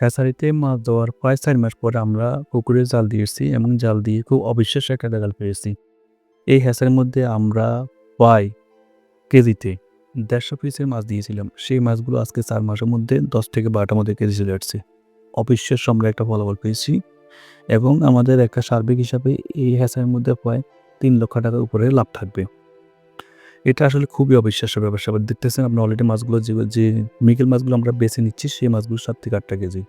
হ্যাচারিতে মাছ দেওয়ার প্রায় চার মাস পরে আমরা পুকুরে জাল দিয়েছি এবং জাল দিয়ে খুব অবিশ্বাস্য একটা জাল পেয়েছি। এই হ্যাচারির মধ্যে আমরা প্রায় কেজিতে দেড়শো পিসের মাছ দিয়েছিলাম। সেই মাছগুলো আজকে চার মাসের মধ্যে দশ থেকে বারোটার মধ্যে কেজি চলে আসছে। অবিশ্বাস্য আমরা একটা ফলাফল পেয়েছি এবং আমাদের একটা সার্বিক হিসাবে এই হ্যাচারির মধ্যে প্রায় তিন লক্ষ টাকার উপরে লাভ থাকবে। এটা আসলে খুবই অবিশ্বাস্য ব্যবসা আবার দেখতেছেন আপনি অলরেডি মাছগুলো যে যে মিগেল মাছগুলো আমরা বেছে নিচ্ছি, সেই মাছগুলো সাত থেকে আটটা কেজি।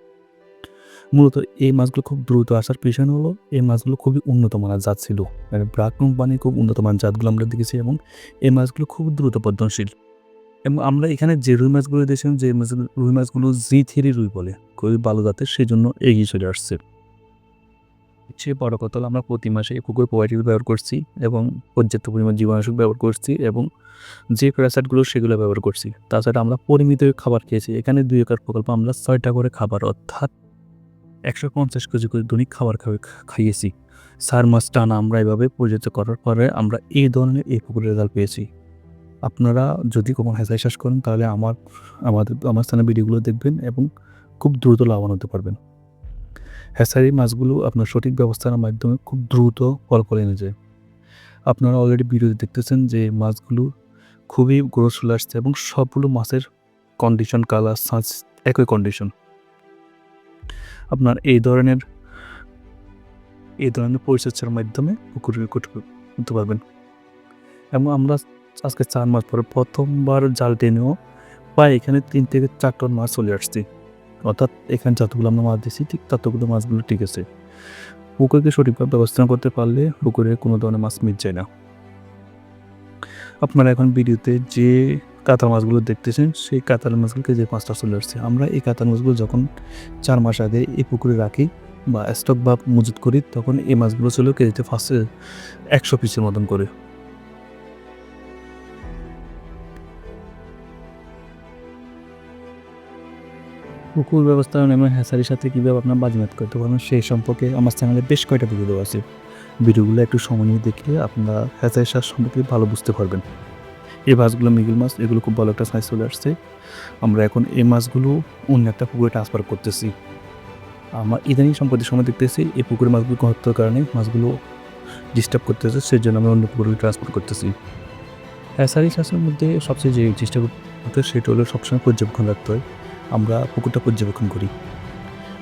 মূলত এই মাছগুলো খুব দ্রুত আসার পিছনে হলো, এই মাছগুলো খুবই উন্নত মানের জাত ছিল। মানে ব্রাক কোম্পানির খুব উন্নত মানের জাতগুলো আমরা দেখেছি এবং এই মাছগুলো খুব দ্রুত পদ্মশীল এবং আমরা এখানে যে রুই মাছগুলো দিয়েছিলাম যে রুই মাছগুলো জি থ্রি রুই বলে, খুবই ভালো জাতের সেই জন্য এগিয়ে চলে আসছে। সে বড় কথা হলো আমরা প্রতি মাসে এই পুকুর প্রোভাইডগুলো ব্যবহার করছি এবং পর্যাপ্ত পরিমাণ জীবাণুষক ব্যবহার করছি এবং যে প্যারাসাইটগুলো সেগুলো ব্যবহার করছি। তাছাড়া আমরা পরিমিত খাবার খেয়েছি। এখানে দুই একর প্রকল্প আমরা ছয়টা করে খাবার অর্থাৎ একশো পঞ্চাশ কেজি করে দৈনিক খাবার খাওয়া খাইয়েছি। চার মাস টানা আমরা এভাবে পরিচিত করার পরে আমরা এই ধরনের এই পুকুরের রেজাল্ট পেয়েছি। আপনারা যদি কোনো হেঁচাই চাষ করেন তাহলে আমার, আমাদের, আমার স্থানে ভিডিওগুলো দেখবেন এবং খুব দ্রুত লাভবান হতে পারবেন। হ্যাচারি মাছগুলো আপনার সঠিক ব্যবস্থার মাধ্যমে খুব দ্রুত ফল করে এনে যায়। আপনারা অলরেডি ভিডিওতে দেখতেছেন যে মাছগুলো খুবই গ্রোথ চলে আসছে এবং সবগুলো মাছের কন্ডিশন কালার সাঁচ একই কন্ডিশন আপনার এই ধরনের এই ধরনের পরিচর্যার মাধ্যমে পুকুরে করতে পারবেন। এবং আমরা আজকে চার মাস পরে প্রথমবার জাল টেনেও প্রায় এখানে তিন থেকে চার টন মাছ চলে আসছে। অর্থাৎ এখানে যতগুলো আমরা মাছ দিচ্ছি ঠিক ততগুলো মাছগুলো ঠিক আছে। পুকুরকে সঠিকভাবে ব্যবস্থা করতে পারলে পুকুরে কোনো ধরনের মাছ মিট যায় না। আপনারা এখন ভিডিওতে যে কাতার মাছগুলো দেখতেছেন, সেই কাতার মাছগুলোকে যে মাছটা চলে আসছে, আমরা এই কাতার মাছগুলো যখন চার মাস আগে এই পুকুরে রাখি বা স্টক বা মজুত করি, তখন এই মাছগুলো ছিল কেজিতে ফার্স্টে একশো পিসের মতন করে। পুকুর ব্যবস্থাপনা এবং হ্যাসারির সাথে কীভাবে আপনার বাজিমাত করতে পারবেন সেই সম্পর্কে আমার চ্যানেলে বেশ কয়টা ভিডিও দেওয়া আছে। ভিডিওগুলো একটু সময় নিয়ে দেখলে আপনারা হ্যাসারির সাথ সম্পর্কে ভালো বুঝতে পারবেন। এই মাছগুলো মিগিল মাছ, এগুলো খুব ভালো একটা সাইজ চলে আসছে। আমরা এখন এই মাছগুলো অন্য একটা পুকুরে ট্রান্সফার করতেছি। আমার ইদানিং সম্প্রতি সময় দেখতেছি এই পুকুরের মাছগুলো হত্যার কারণে মাছগুলো ডিস্টার্ব করতেছে সেই জন্য আমরা অন্য পুকুরে ট্রান্সফার করতেছি। হ্যাসারি চাষের মধ্যে সবচেয়ে যে চেষ্টা করতে সেটা হলো সবসময় পর্যবেক্ষণ রাখতে হয়। আমরা পুকুরটা পর্যবেক্ষণ করি।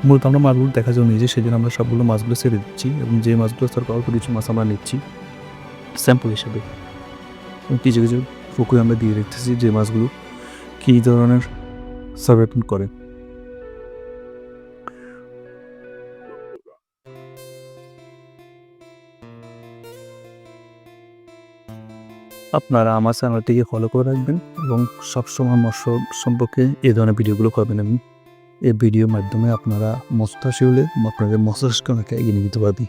মূলত আমরা মাছগুলো দেখা জন্য নিজে সেদিন আমরা সবগুলো মাছগুলো ছেড়ে দিচ্ছি এবং যে মাছগুলো সরকার অল্প কিছু মাছ আমরা নিচ্ছি স্যাম্পল হিসেবে। কিছু কিছু পুকুরে আমরা দিয়ে রেখেছি যে মাছগুলো কী ধরনের সার্ভেক্ষণ করে। আপনারা আমার চ্যানেলটিকে ফলো করে রাখবেন এবং সবসময় মৎস্য সম্পর্কে এই ধরনের ভিডিওগুলো পাবেন আমি এই ভিডিওর মাধ্যমে আপনারা মস্তাশি হলে আপনাদের অনেকটা এগিয়ে নিয়ে যেতে পারবি